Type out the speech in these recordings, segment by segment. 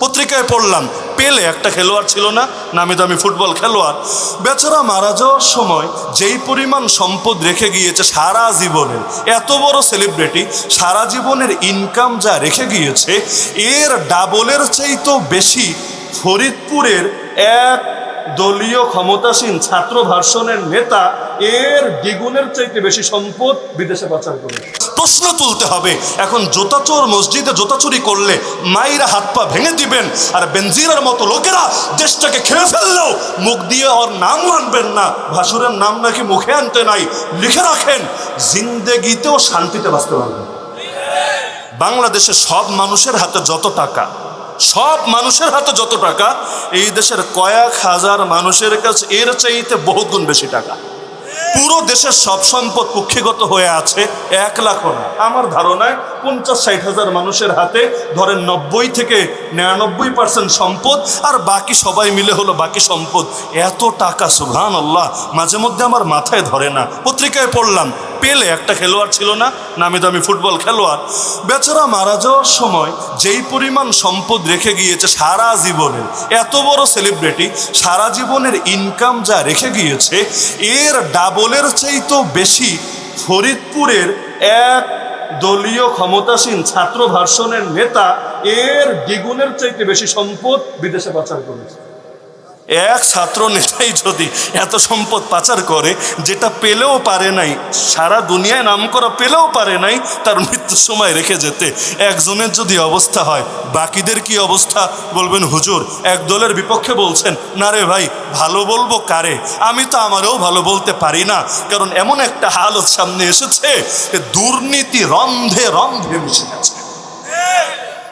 পত্রিকায় পড়লাম, পেলে একটা খেলোয়াড় ছিল না, নামি দামি ফুটবল খেলোয়াড়। বেচারা মারা যাওয়ার সময় যেই পরিমাণ সম্পদ রেখে গিয়েছে সারা জীবনের এত বড় সেলিব্রিটি সারা জীবনের ইনকাম যা রেখে গিয়েছে, এর ডাবলের চাইতেও বেশি ফরিদপুরের এক দলীয় ক্ষমতাসীন ছাত্র ভার্সনের নেতা, এর দ্বিগুণের চাইতে বেশি সম্পদ বিদেশে পাচার করে প্রশ্ন তুলতে হবে। এখন জোতা চোর মসজিদে জোতাচুরি করলে মাইরা হাত পা ভেঙে দিবেন আর বেনজিরের মতো লোকেরা দেশটাকে খেয়ে ফেললেও মুখ দিয়ে ওর নাম আনবেন না। ভাসুরের নাম নাকি মুখে আনতে নাই, লিখে রাখেন। জিন্দেগিতেও শান্তিতে বাঁচতে পারবেন। বাংলাদেশে সব মানুষের হাতে যত টাকা, সব মানুষের হাতে যত টাকা, এই দেশের কয়েক হাজার মানুষের কাছে এর চাইতে বহুত গুণ বেশি টাকা। পুরো দেশের সব সম্পদ কুক্ষিগত হয়ে আছে। এক লাখ আমার ধারণায় পঞ্চাশ ষাট হাজার মানুষের হাতে ধরেন নব্বই থেকে নিরানব্বই পার্সেন্ট সম্পদ, আর বাকি সবাই মিলে হলো বাকি সম্পদ। এত টাকা সুভান আল্লাহ মাঝে মধ্যে আমার মাথায় ধরে না। পত্রিকায় পড়লাম, পেলে একটা খেলোয়াড় ছিল না, নামি দামি ফুটবল খেলোয়াড়। বেচারা মারা যাওয়ার সময় যেই পরিমাণ সম্পদ রেখে গিয়েছে সারা জীবনের, এত বড় সেলিব্রিটি সারা জীবনের ইনকাম যা রেখে গিয়েছে, এর ডাবলের চাইতেও বেশি ফরিদপুরের এক দলীয় ক্ষমতাসীন ছাত্র ভার্সনের নেতা এর দ্বিগুণের চাইতে বেশি সম্পদ বিদেশে পাচার করেছে। এক ছাত্র নেতাই যদি এত সম্পদ পাচার করে, যেটা পেলেও পারে নাই, সারা দুনিয়ায় নাম করা পেলেও পারে নাই, তার মৃত্যুর সময় রেখে যেতে। একজনের যদি অবস্থা হয়, বাকিদের কি অবস্থা? বলবেন, হুজুর, এক দলের বিপক্ষে বলছেন, না রে ভাই, ভালো বলব কারে? আমি তো আমারও ভালো বলতে পারি না। কারণ এমন একটা হালত সামনে এসেছে দুর্নীতি রন্ধে রন্ধে মিশে গেছে।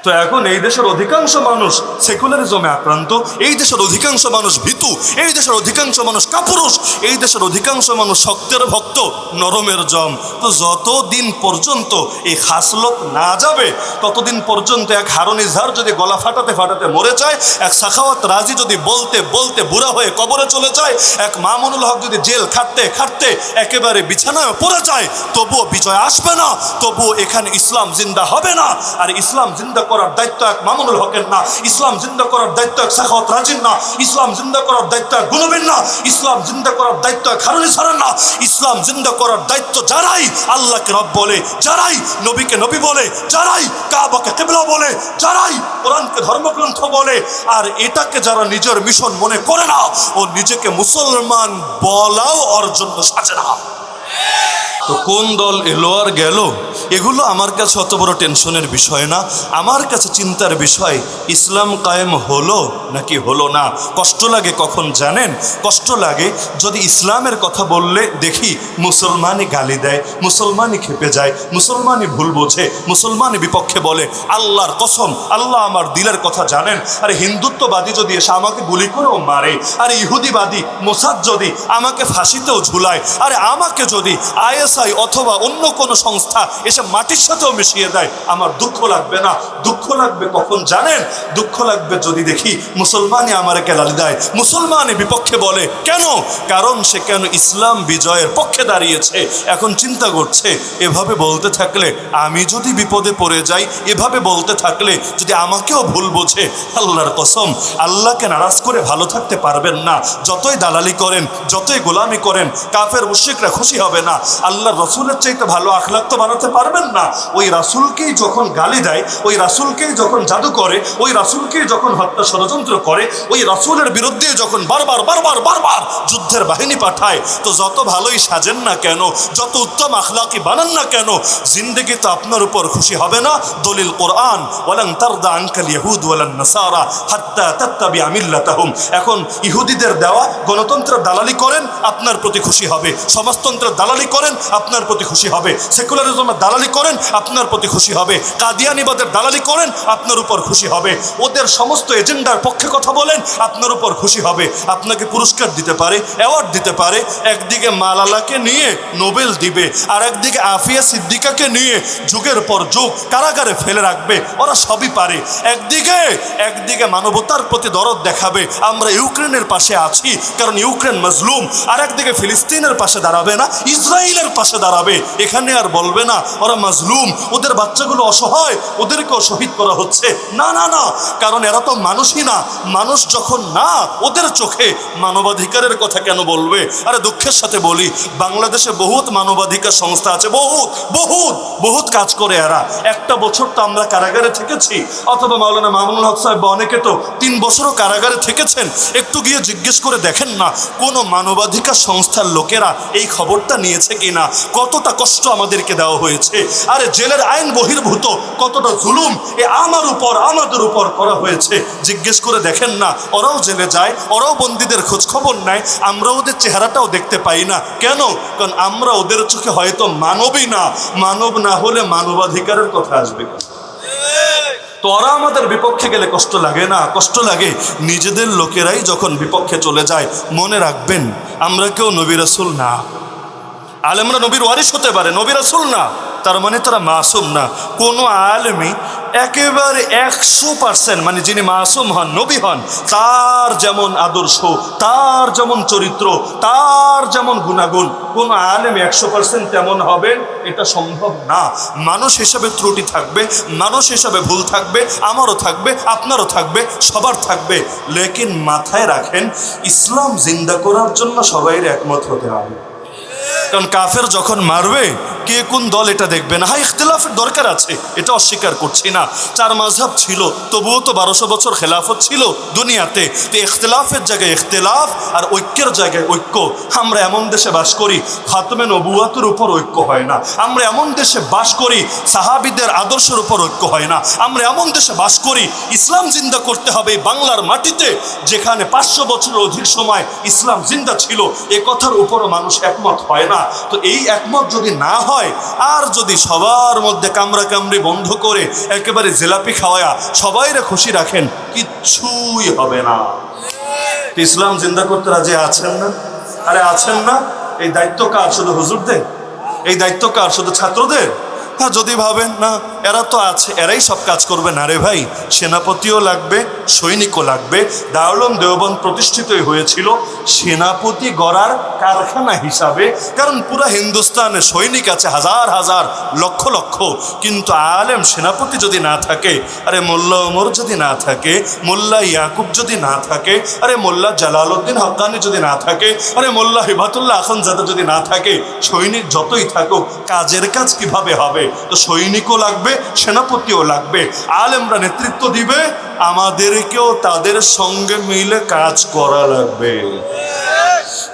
তো এখন এই দেশের অধিকাংশ মানুষ সেকুলারিজমে আক্রান্ত, এই দেশের অধিকাংশ মানুষ ভীতু, এই দেশের অধিকাংশ মানুষ কাপুরুষ, এই দেশের অধিকাংশ মানুষ শক্তের ভক্ত, নরমের জম। তো যতদিন পর্যন্ত এই খাসলত না যাবে, ততদিন পর্যন্ত এক হারুন যদি গলা ফাটাতে ফাটাতে মরে যায়, এক সাখাওয়াত রাজি যদি বলতে বলতে বুড়া হয়ে কবরে চলে যায়, এক মামুনুল হক যদি জেল খাটতে খাটতে একেবারে বিছানায় পড়ে যায়, তবুও বিজয় আসবে না, তবুও এখানে ইসলাম জিন্দা হবে না। আর ইসলাম জিন্দা করার দায়িত্ব এক মামুনুল হকের না। ইসলাম জিন্দা করার দায়িত্ব এক সাখাওয়াত রাজির না। ইসলাম জিন্দা করার দায়িত্ব এক গুনবিন না। ইসলাম জিন্দা করার দায়িত্ব এক হারুন ইজহারের না। ইসলাম জিন্দা করার দায়িত্ব যারাই আল্লাহকে রব বলে, যারাই নবীকে নবী বলে, যারাই কাবাকে কেবলা বলে, যারাই কোরআনকে ধর্মগ্রন্থ বলে, আর এটাকে যারা নিজের মিশন মনে করে না, ও নিজেকে মুসলমান বলাও ওর জন্য সাজে না। তো কোন দল এলো আর গেল? এগুলো আমার কাছে অত বড় টেনশনের বিষয় না। আমার কাছে চিন্তার বিষয়, ইসলাম কায়েম হলো নাকি হলো না? কষ্ট লাগে কখন জানেন? কষ্ট লাগে যদি ইসলামের কথা বললে দেখি মুসলমানই গালি দেয়, মুসলমানই খেপে যায়, মুসলমানই ভুল বোঝে, মুসলমানই বিপক্ষে বলে, আল্লাহর কসম, আল্লাহ আমার দিলের কথা জানেন। আর হিন্দুত্ববাদী যদি এসে আমাকে গুলি করেও মারে, আর ইহুদিবাদী, মোসাদ যদি আমাকে ফাঁসিতেও ঝুলায়, আরে আমাকে যদি আইএসআই অথবা অন্য কোনো সংস্থা এসে মাটির সাথেও মিশিয়ে দেয়, আমার দুঃখ লাগবে না। দুঃখ লাগবে কখন জানেন? দুঃখ লাগবে যদি দেখি মুসলমানই আমাকে লালি দেয়। মুসলমানই বিপক্ষে বলে। কেন? কারণ সে কেন ইসলাম বিজয়ের পক্ষে দাঁড়িয়েছে। এখন চিন্তা করছে, এভাবে বলতে থাকলে আমি যদি বিপদে পড়ে যাই, এভাবে বলতে থাকলে যদি আমাকেও ভুল বোঝে, আল্লাহর কসম, আল্লাহকে নারাজ করে ভালো থাকতে পারবেন না। যতই দালালি করেন, যতই গোলামি করেন, কাফের, মুশ্রিকরা খুশি হবে না। আল্লাহর রসুলের চাইতে ভালো আখলাক তো বানাতে পারবেন না। ওই রাসুলকেই যখন গালি দেয়, ওই রাসুলকেই যখন জাদু করে, ওই রাসুলকেই যখন হত্যা ষড়যন্ত্র করে, ওই রাসুলের বিরুদ্ধে যখন বারবার বারবার বারবার যুদ্ধের বাহিনী পাঠায়, তো যত ভালোই সাজেন না কেন, যত উত্তম আখলাকি বানান না কেন, জিন্দগি তো আপনার উপর খুশি হবে না। দলিল কোরআন, ওয়ালান তারদা আনকাল ইহুদ ওয়ালান নাসারা, হাত্তা তাত্তাবি আমিল্লাতাহুম এখন ইহুদিদের দেওয়া গণতন্ত্রের দালালি করেন, আপনার প্রতি খুশি হবে। সমাজতন্ত্রের দালালি করেন আপনার প্রতি খুশি হবে। সেকুলারিজমের দালালি করেন, আপনার প্রতি খুশি হবে। কাদিয়ানিবাদের দালালি করেন, আপনার উপর খুশি হবে। ওদের সমস্ত এজেন্ডার পক্ষে কথা বলেন, আপনার উপর খুশি হবে। আপনাকে পুরস্কার দিতে পারে, অ্যাওয়ার্ড দিতে পারে। একদিকে মালালাকে নিয়ে নোবেল দিবে, আর একদিকে আফিয়া সিদ্দিকাকে নিয়ে যুগের পর যুগ কারাগারে ফেলে রাখবে। ওরা সবই পারে। একদিকে একদিকে মানবতার প্রতি দরদ দেখাবে। আমরা ইউক্রেনের পাশে আছি, কারণ ইউক্রেন মজলুম। আর একদিকে ফিলিস্তিনের পাশে দাঁড়াবে না, ইসরায়েলের পাশে দাঁড়াবে, এখানে আর বলবে না, ওরা মজলুম, ওদের বাচ্চাগুলো অসহায়, ওদেরকেও শহীদ করা হচ্ছে। না না না, কারণ এরা তো মানুষই না। মানুষ যখন না, ওদের চোখে মানবাধিকারের কথা কেন বলবে? আরে দুঃখের সাথে বলি, বাংলাদেশে বহুত মানবাধিকার সংস্থা আছে, বহুত বহুত বহুত কাজ করে এরা। একটা বছর তো আমরা কারাগারে থেকেছি, অথবা মাওলানা মামুনুল হক সাহেব অনেকে তো তিন বছরও কারাগারে থেকেছেন। একটু গিয়ে জিজ্ঞেস করে দেখেন না, কোনো মানবাধিকার সংস্থার লোকেরা এই খবরটা নিয়েছে কিনা? কতটা কষ্ট আমাদেরকে দেওয়া হয়েছে। আরে জেলের আইন বহির্ভূত, কতটা জুলুম এ আমার উপর, আমাদের উপর করা হয়েছে। জিজ্ঞেস করে দেখেন না, ওরাও জেলে যায়, ওরাও বন্দীদের খোঁজ খবর নেয়, আমরা ওদের চেহারাটাও দেখতে পাই না। কেন? কারণ আমরা ওদের চোখে হয়তো মানবই না। মানব না হলে মানবাধিকারের কথা আসবে। কেন? তো ওরা আমাদের বিপক্ষে গেলে কষ্ট লাগে না? কষ্ট লাগে। নিজেদের লোকেরাই যখন বিপক্ষে চলে যায়, মনে রাখবেন, আমরা কেউ নবী রাসূল না। আলেমরা নবীর ওয়ারিস হতে পারে, নবী রাসূল না। তার মানে তারা মাসুম না। কোনো আলেমই একেবারে একশো পার্সেন্ট মানে যিনি মাসুম হন, নবী হন, তার যেমন আদর্শ, তার যেমন চরিত্র, তার যেমন গুণাগুণ, কোনো আলেম একশো পার্সেন্ট তেমন হবেন এটা সম্ভব না। মানুষ হিসাবে ত্রুটি থাকবে, মানুষ হিসাবে ভুল থাকবে, আমারও থাকবে, আপনারও থাকবে, সবার থাকবে। লেকিন মাথায় রাখেন, ইসলাম জিন্দা করার জন্য সবাই একমত হতে হবে। কারণ কাফের যখন মারবে কে কোন দল এটা দেখবে না হ্যাঁ ইখতলাফের দরকার আছে। এটা অস্বীকার করছি না। চার মাঝহাব ছিল, তবুও তো বারোশো বছর খেলাফত ছিল দুনিয়াতে। তো ইখতলাফের জায়গায় ইখতলাফ আর ঐক্যের জায়গায় ঐক্য। আমরা এমন দেশে বাস করি, খাতমে নবুয়াতের উপর ঐক্য হয় না। আমরা এমন দেশে বাস করি, সাহাবিদের আদর্শের উপর ঐক্য হয় না। আমরা এমন দেশে বাস করি, ইসলাম জিন্দা করতে হবে বাংলার মাটিতে, যেখানে পাঁচশো বছরের অধিক সময় ইসলাম জিন্দা ছিল। এ কথার উপরও মানুষ একমত হয় না। তো এই একমত যদি না হয় আর যদি সবার মধ্যে কামড়া কামড়ি বন্ধ করে একেবারে জেলাপি খাওয়া সবাইরে খুশি রাখেন, কিচ্ছুই হবে না। ইসলাম জিন্দা করতে রাজি আছেন না? আরে আছেন না? এই দায়িত্ব কার? শুধু হুজুরদের? এই দায়িত্ব কার? শুধু ছাত্রদের? হ্যাঁ যদি ভাবেন, না, এরা তো আছে, এরাই সব কাজ করবে। না রে ভাই, সেনাপতিও লাগবে, সৈনিকও লাগবে। দারুলম দেওবন্দ প্রতিষ্ঠিতই হয়েছিল সেনাপতি গড়ার কারখানা হিসাবে। কারণ পুরো হিন্দুস্তানে সৈনিক আছে হাজার হাজার, লক্ষ লক্ষ। কিন্তু আলেম সেনাপতি যদি না থাকে, আরে মোল্লা ওমর যদি না থাকে, মোল্লা ইয়াকুব যদি না থাকে, আরে মোল্লা জালালউদ্দিন হকানি যদি না থাকে, আরে মোল্লা হিবাতুল্লাহ আখনজাদা যদি না থাকে, সৈনিক যতই থাকুক, কাজের কাজ কীভাবে হবে? তো সৈনিকও লাগবে, সেনাপতিও লাগবে। আলেমরা নেতৃত্ব দিবে, আমাদেরকেও তাদের সঙ্গে মিলে কাজ করা লাগবে।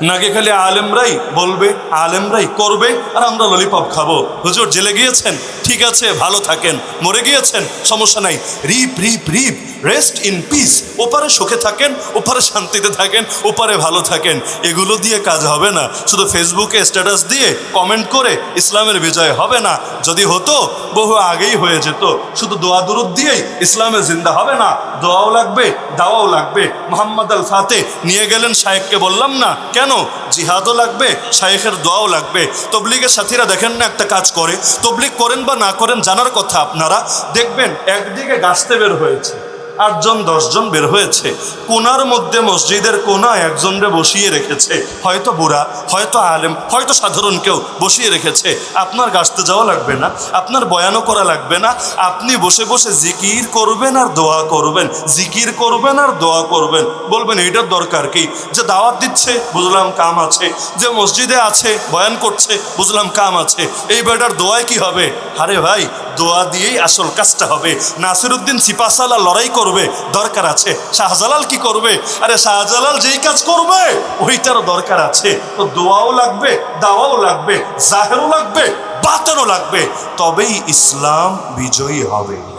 নাকি খালি আলেমরাই বলবে, আলেমরাই করবে, আর আমরা ললিপপ খাব? হুজুর জেলে গিয়েছেন? ঠিক আছে, ভালো থাকেন। মরে গিয়েছেন, সমস্যা নাই। RIP RIP RIP. Rest in peace ওপারে সুখে থাকেন, ওপারে শান্তিতে থাকেন, ওপারে ভালো থাকেন। এগুলো দিয়ে কাজ হবে না। শুধু ফেসবুকে স্ট্যাটাস দিয়ে কমেন্ট করে ইসলামের বিজয় হবে না। যদি হতো, বহু আগেই হয়ে যেত। শুধু দোয়া দুরুদ দিয়েই ইসলামের জিন্দা হবে না। দোয়াও লাগবে, দাওয়াও লাগবে। মোহাম্মদ আল ফাতে নিয়ে গেলেন শায়েককে বললাম না, কেন? জিহাদও লাগবে, শায়েখের দোয়াও লাগবে। তবলিগের সাথীরা দেখেন না একটা কাজ করে। তবলিগ করেন বা না করেন জানার কথা আপনারা দেখবেন একদিকে গাছতে বের হয়েছে। আটজন, দশজন বের হয়েছে। কোনার মধ্যে মসজিদের কোনায় একজনরে বসিয়ে রেখেছে। হয়তো বুড়া, হয়তো আলেম, হয়তো সাধারণ কেউ বসিয়ে রেখেছে। আপনার গাছতে যাওয়া লাগবে না, আপনার বয়ানও করা লাগবে না। আপনি বসে বসে জিকির করবেন আর দোয়া করবেন, জিকির করবেন আর দোয়া করবেন। বলবেন, এইটার দরকার কি? যে দাওয়াত দিচ্ছে, বুঝলাম কাম আছে। যে মসজিদে আছে, বয়ান করছে, বুঝলাম কাম আছে। এই বেটার দোয়ায় কি হবে? আরে ভাই, দোয়া দিয়েই আসল কাজটা হবে। নাসিরুদ্দিন সিপাসালা লড়াই করবে? দরকার আছে। শাহজালাল কি করবে? আরে শাহজালাল যেই কাজ করবে, ওইটারও দরকার আছে। তো দোয়াও লাগবে, দাওয়াও লাগবে, জাহেরও লাগবে, বাতেনও লাগবে। তবেই ইসলাম বিজয়ী হবে।